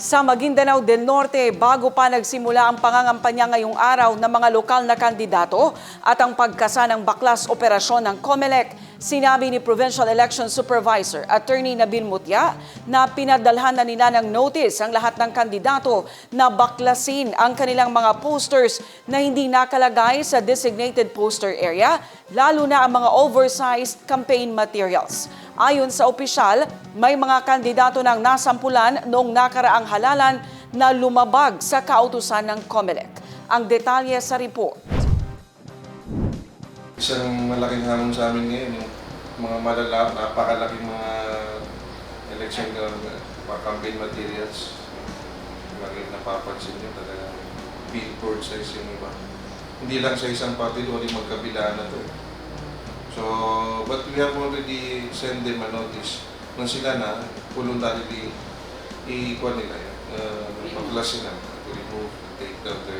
Sa Maguindanao del Norte, bago pa nagsimula ang pangangampanya ngayong araw ng mga lokal na kandidato at ang pagkasa ng baklas operasyon ng COMELEC, sinabi ni Provincial Election Supervisor Attorney Nabil Mutya na pinadalhan na nila ng notice ang lahat ng kandidato na baklasin ang kanilang mga posters na hindi nakalagay sa designated poster area, lalo na ang mga oversized campaign materials. Ayon sa opisyal, may mga kandidato ng nasampulan noong nakaraang halalan na lumabag sa kautusan ng COMELEC. Ang detalye sa report. Isang malaking hamon sa amin ngayon, yung mga malala, napakalaking mga election uh, mga campaign materials. Lagi napapansin nyo talagang billboard size yung iba. Hindi lang sa isang party, hindi magkabilaan na to. eh. So, but we have already sent them a notice nung sila na voluntarily i-kuha nila yan. Uh, paklasin na, to remove, take down their uh,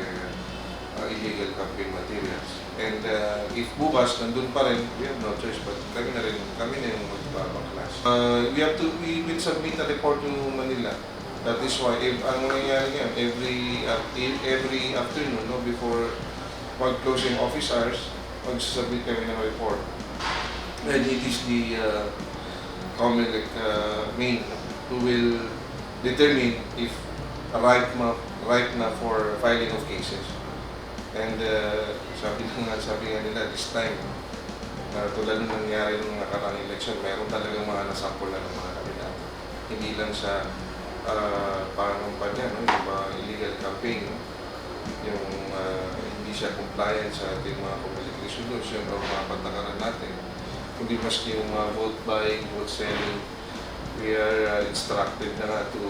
illegal campaign materials. And uh, if bukas nandun pa rin, we have no choice but kami na rin, kami na yung magbabaklas. Uh, we have to, we will submit a report to Manila. That is why, if, ang nangyayari ngayon, every, uh, every afternoon, no, before mag-closing office hours, mag-submit kami ng report. And it is the uh, COMELEC uh, main who will determine if ripe na, ripe na for filing of cases. And uh, sabi nga, sabi nga nila, this time, uh, tulad ng nangyari nung nakarang election, meron talagang mga nasampulan ng mga kandidato. Hindi lang sa uh, pangampanya, no? yung mga illegal campaign, no? yung uh, hindi siya compliant sa ating mga public resolution o mga patakaran natin, kundi maski yung mga vote buying, vote selling, we are uh, instructed na to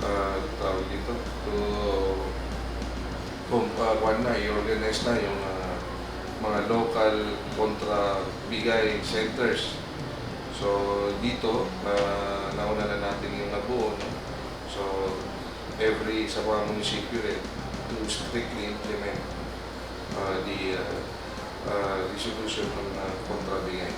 uh, kung uh, one na, i-organize na yung uh, mga local kontra bigay centers. So dito, uh, nauna na natin yung nabuo. No? So every sa mga munisipyo rin to strictly implement uh, the uh, uh, resolution ng uh, kontra bigay.